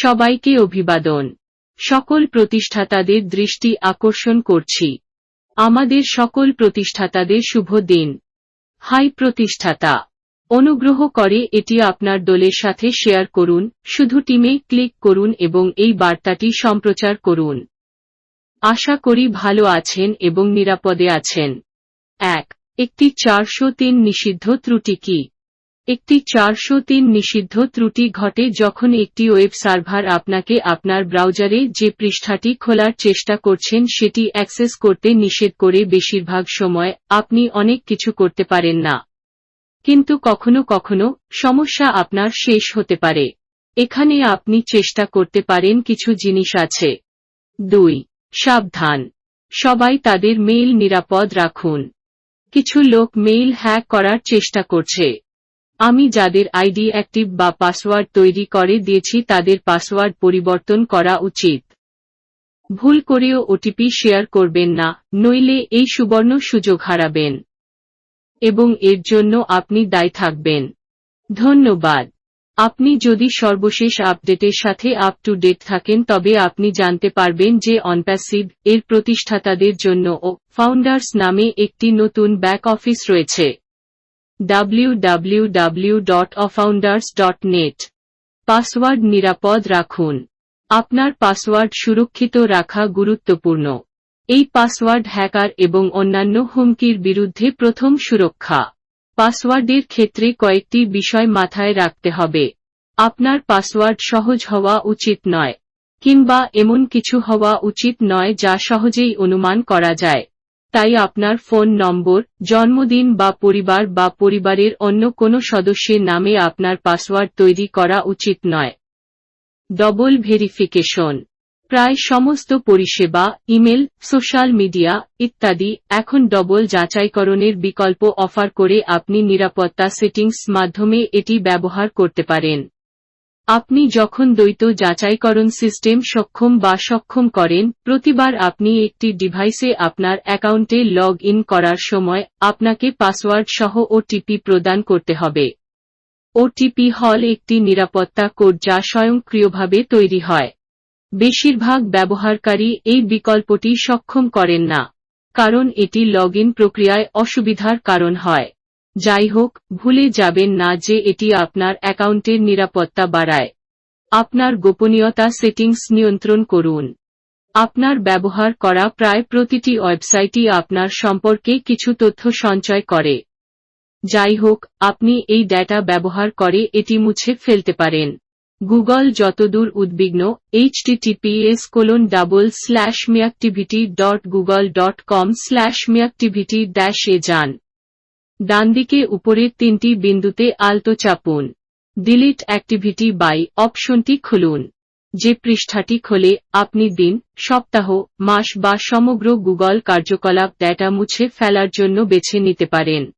সবাইকে অভিবাদন। সকল প্রতিষ্ঠাতাদের দৃষ্টি আকর্ষণ করছি। আমাদের সকল প্রতিষ্ঠাতাদের শুভ দিন। হাই প্রতিষ্ঠাতা! অনুগ্রহ করে এটি আপনার দলের সাথে শেয়ার করুন, শুধু টিমে ক্লিক করুন এবং এই বার্তাটি সম্প্রচার করুন। আশা করি ভালো আছেন এবং নিরাপদে আছেন। এক, একটি চারশো তিন নিষিদ্ধ ত্রুটি কি? একটি চারশো তিন নিষিদ্ধ ত্রুটি ঘটে যখন একটি ওয়েব সার্ভার আপনাকে আপনার ব্রাউজারে যে পৃষ্ঠাটি খোলার চেষ্টা করছেন সেটি অ্যাক্সেস করতে নিষেধ করে বেশিরভাগ সময় আপনি অনেক কিছু করতে পারেন না। কিন্তু কখনো কখনো সমস্যা আপনার শেষ হতে পারে। এখানে আপনি চেষ্টা করতে পারেন কিছু জিনিস আছে। দুই, সাবধান। সবাই তাদের মেইল নিরাপদ রাখুন। কিছু লোক মেইল হ্যাক করার চেষ্টা করছে। আমি যাদের আইডি অ্যাক্টিভ বা পাসওয়ার্ড তৈরি করে দিয়েছি তাদের পাসওয়ার্ড পরিবর্তন করা উচিত। ভুল করেও ওটিপি শেয়ার করবেন না, নইলে এই সুবর্ণ সুযোগ হারাবেন। এবং এর জন্য আপনি দায়ী থাকবেন। ধন্যবাদ। আপনি যদি সর্বশেষ আপডেটের সাথে আপ টু ডেট থাকেন তবে আপনি জানতে পারবেন যে অনপ্যাসিভ এর প্রতিষ্ঠাতাদের জন্য ও ফাউন্ডার্স নামে একটি নতুন ব্যাক অফিস রয়েছে। www.ofounders.net পাসওয়ার্ড নিরাপদ রাখুন। আপনার পাসওয়ার্ড সুরক্ষিত রাখা গুরুত্বপূর্ণ। এই পাসওয়ার্ড হ্যাকার এবং অন্যান্য হুমকির বিরুদ্ধে প্রথম সুরক্ষা। পাসওয়ার্ডের ক্ষেত্রে কয়েকটি বিষয় মাথায় রাখতে হবে। আপনার পাসওয়ার্ড সহজ হওয়া উচিত নয়, কিংবা এমন কিছু হওয়া উচিত নয় যা সহজেই অনুমান করা যায়। তাই আপনার ফোন নম্বর, জন্মদিন বা পরিবার বা পরিবারের অন্য কোনো সদস্যের নামে আপনার পাসওয়ার্ড তৈরি করা উচিত নয়। Double verification. প্রায় সমস্ত পরিষেবা, ইমেল, সোশ্যাল মিডিয়া ইত্যাদি এখন ডবল যাচাইকরণের বিকল্প অফার করে আপনি নিরাপত্তা সেটিংস মাধ্যমে এটি ব্যবহার করতে পারেন। আপনি যখন দ্বৈত যাচাইকরণ সিস্টেম সক্ষম বা সক্ষম করেন, প্রতিবার আপনি একটি ডিভাইসে আপনার অ্যাকাউন্টে লগ ইন করার সময় আপনাকে পাসওয়ার্ড সহ ওটিপি প্রদান করতে হবে। ওটিপি হল একটি নিরাপত্তা কোড যা স্বয়ংক্রিয়ভাবে তৈরি হয়। বেশিরভাগ ব্যবহারকারী এই বিকল্পটি সক্ষম করেন না, কারণ এটি লগ প্রক্রিয়ায় অসুবিধার কারণ হয়। যাই হোক, ভুলে যাবেন না যে এটি আপনার অ্যাকাউন্টের নিরাপত্তা বাড়ায়। আপনার গোপনীয়তা সেটিংস নিয়ন্ত্রণ করুন। আপনার ব্যবহার করা প্রায় প্রতিটি ওয়েবসাইটই আপনার সম্পর্কে কিছু তথ্য সঞ্চয় করে। যাই হোক, আপনি এই ডেটা ব্যবহার করে এটি মুছে ফেলতে পারেন। গুগল যতদূর উদ্বিগ্ন HTTPS colon double slash my activity dot Google dot com slash my activity dash এ যান। ডানদিকে উপরের তিনটি বিন্দুতে আলতো চাপুন। ডিলিট অ্যাক্টিভিটি বাই অপশনটি খুলুন। যে পৃষ্ঠাটি খোলে, আপনি দিন, সপ্তাহ, মাস বা সমগ্র গুগল কার্যকলাপ ডেটা মুছে ফেলার জন্য বেছে নিতে পারেন।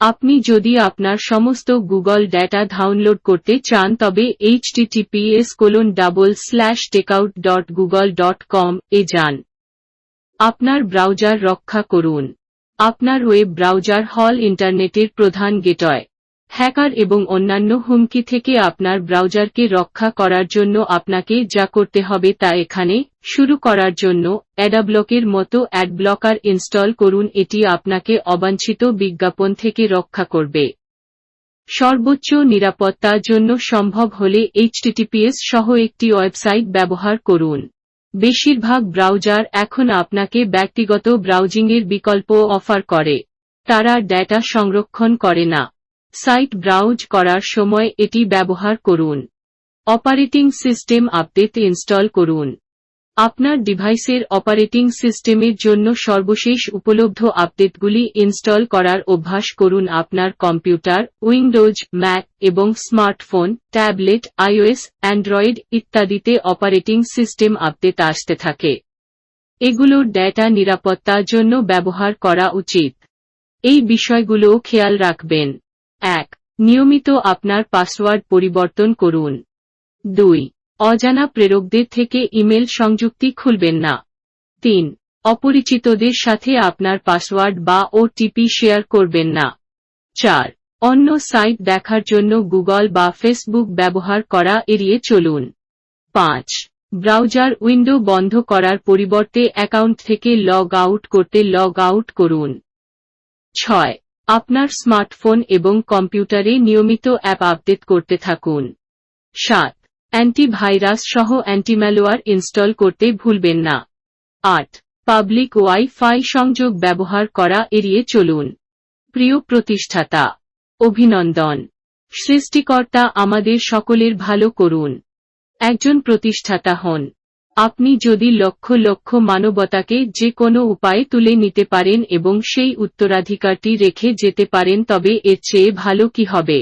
আপনি যদি আপনার সমস্ত গুগল ডেটা ডাউনলোড করতে চান, তবে HTTPS colon double slash takeout dot Google dot com এ যান। আপনার ব্রাউজার রক্ষা করুন। আপনার ওয়েব ব্রাউজার হল ইন্টারনেটের প্রধান গেটয় হ্যাকার এবং অন্যান্য হুমকি থেকে আপনার ব্রাউজারকে রক্ষা করার জন্য আপনাকে যা করতে হবে তা এখানে শুরু করার জন্য অ্যাডাব্লকের মতো অ্যাড ব্লকার ইনস্টল করুন। এটি আপনাকে অবাঞ্ছিত বিজ্ঞাপন থেকে রক্ষা করবে। সর্বোচ্চ নিরাপত্তার জন্য সম্ভব হলে এইচটিটিপিএস সহ একটি ওয়েবসাইট ব্যবহার করুন। বেশিরভাগ ব্রাউজার এখন আপনাকে ব্যক্তিগত ব্রাউজিংয়ের বিকল্প অফার করে। তারা ডেটা সংরক্ষণ করে না। সাইট ব্রাউজ করার সময় এটি ব্যবহার করুন। অপারেটিং সিস্টেম আপডেট ইনস্টল করুন। আপনার ডিভাইসের অপারেটিং সিস্টেমের জন্য সর্বশেষ উপলব্ধ আপডেটগুলি ইনস্টল করার অভ্যাস করুন আপনার কম্পিউটার, উইন্ডোজ, ম্যাক এবং স্মার্টফোন, ট্যাবলেট, আইওএস, অ্যান্ড্রয়েড ইত্যাদিতে অপারেটিং সিস্টেম আপডেট আসতে থাকে। এগুলোর ডেটা নিরাপত্তার জন্য ব্যবহার করা উচিত। এই বিষয়গুলোও খেয়াল রাখবেন। এক, নিয়মিত আপনার পাসওয়ার্ড পরিবর্তন করুন। দুই অজানা প্রেরকদের থেকে ইমেল সংযুক্তি খুলবেন না। তিন, অপরিচিতদের সাথে আপনার পাসওয়ার্ড বা ওটিপি শেয়ার করবেন না। চার, অন্য সাইট দেখার জন্য গুগল বা ফেসবুক ব্যবহার করা এড়িয়ে চলুন। পাঁচ, ব্রাউজার উইন্ডো বন্ধ করার পরিবর্তে অ্যাকাউন্ট থেকে লগ আউট করতে লগ আউট করুন। ছয়, আপনার স্মার্টফোন এবং কম্পিউটারে নিয়মিত অ্যাপ আপডেট করতে থাকুন। সাত অ্যান্টিভাইরাস সহ অ্যান্টিম্যালোয়ার ইনস্টল করতে ভুলবেন না। আট পাবলিক ওয়াইফাই সংযোগ ব্যবহার করা এড়িয়ে চলুন। প্রিয় প্রতিষ্ঠাতা, অভিনন্দন। সৃষ্টিকর্তা আমাদের সকলের ভালো করুন। একজন প্রতিষ্ঠাতা হন। আপনি যদি লক্ষ লক্ষ মানবতাকে যে কোনো উপায়ে তুলে নিতে পারেন এবং সেই উত্তরাধিকারটি রেখে যেতে পারেন তবে এর চেয়ে ভালো কি হবে?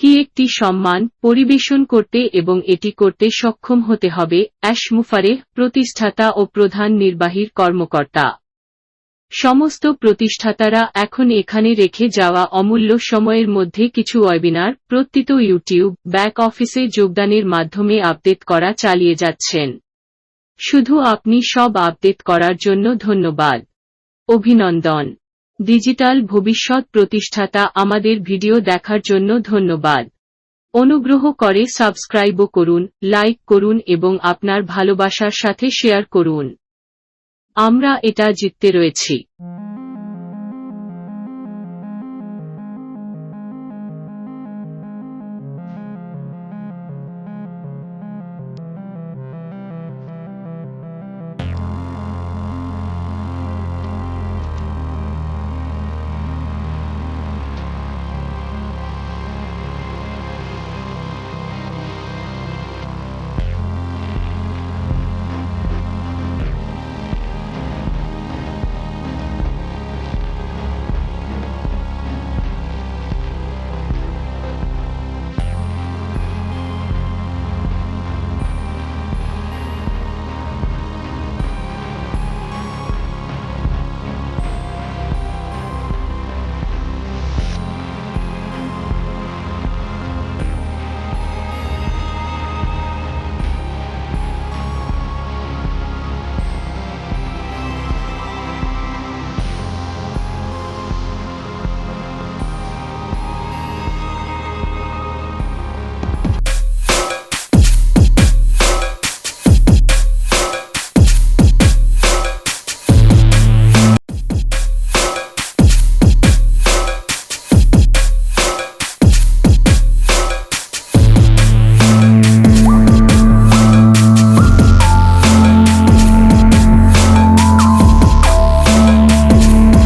কি একটি সম্মান পরিবেশন করতে এবং এটি করতে সক্ষম হতে হবে, অ্যাশ মুফারে প্রতিষ্ঠাতা ও প্রধান নির্বাহীর কর্মকর্তা। সমস্ত প্রতিষ্ঠাতারা এখন এখানে রেখে যাওয়া অমূল্য সময়ের মধ্যে কিছু ওয়েবিনার প্রত্যেত ইউটিউব ব্যাক অফিসে যোগদানের মাধ্যমে আপডেট করা চালিয়ে যাচ্ছেন। শুধু আপনি সব আপডেট করার জন্য ধন্যবাদ। অভিনন্দন। ডিজিটাল ভবিষ্যৎ প্রতিষ্ঠাতা আমাদের ভিডিও দেখার জন্য ধন্যবাদ। অনুগ্রহ করে সাবস্ক্রাইবও করুন, লাইক করুন এবং আপনার ভালোবাসার সাথে শেয়ার করুন। আমরা এটা জিততে রয়েছি।